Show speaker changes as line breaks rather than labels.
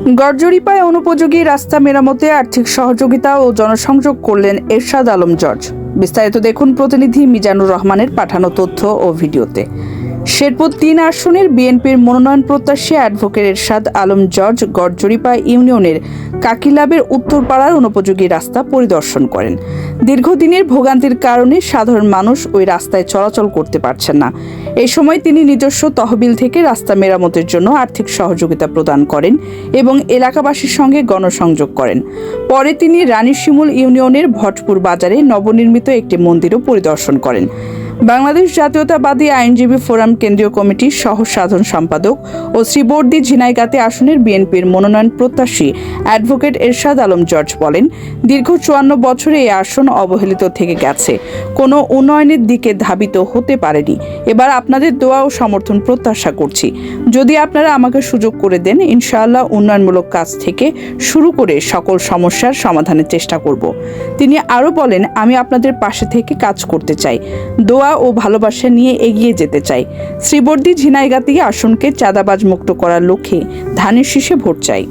গড়জরিপায় অনুপযোগী রাস্তা মেরামতে আর্থিক সহযোগিতা ও জনসংযোগ করলেন এরশাদ আলম জর্জ। বিস্তারিত দেখুন প্রতিনিধি মিজানুর রহমানের পাঠানো তথ্য ও ভিডিওতে। শেরপুর তিন আসনের বিএনপির মনোনয়ন প্রত্যাশী অ্যাডভোকেট এরশাদ আলম জর্জ গড়জরিপা ইউনিয়নের কাকিলাবের উত্তরপাড়ার অনুপযোগী রাস্তা পরিদর্শন করেন। দীর্ঘদিনের ভোগান্তির কারণে সাধারণ মানুষ ওই রাস্তায় চলাচল করতে পারছেন না। এ সময় তিনি নিজস্ব তহবিল থেকে রাস্তা মেরামতের জন্য আর্থিক সহযোগিতা প্রদান করেন এবং এলাকাবাসীর সঙ্গে গণসংযোগ করেন। পরে তিনি রানী শিমুল ইউনিয়নের ভটপুর বাজারে নবনির্মিত একটি মন্দিরও পরিদর্শন করেন। বাংলাদেশ জাতীয়তাবাদী আইনজীবী ফোরাম কেন্দ্রীয় কমিটির সহ সাধারণ সম্পাদক ও শ্রীবর্দী ঝিনাইগাতে আসনের বিএনপির মনোনয়ন প্রত্যাশী অ্যাডভোকেট এরশাদ আলম জর্জ বলেন, দীর্ঘ চুয়ান্ন বছরে এই আসন অবহেলিত থেকে গেছে। কোনো উন্নয়নের দিকে ধাবিত হতে পারেনি। এবার আপনাদের দোয়া ও সমর্থন প্রত্যাশা করছি। যদি আপনারা আমাকে সুযোগ করে দেন, ইনশাআল্লাহ উন্নয়নমূলক কাজ থেকে শুরু করে সকল সমস্যার সমাধানের চেষ্টা করব। তিনি আরও বলেন, আমি আপনাদের পাশে থেকে কাজ করতে চাই। দোয়া ও ভালোবাসা নিয়ে এগিয়ে যেতে চাই শ্রীবর্দী ঝিনাইগাতি আসনকে চাঁদাবাজ মুক্ত করার লক্ষ্যে ধানের শীষে ভোট চাই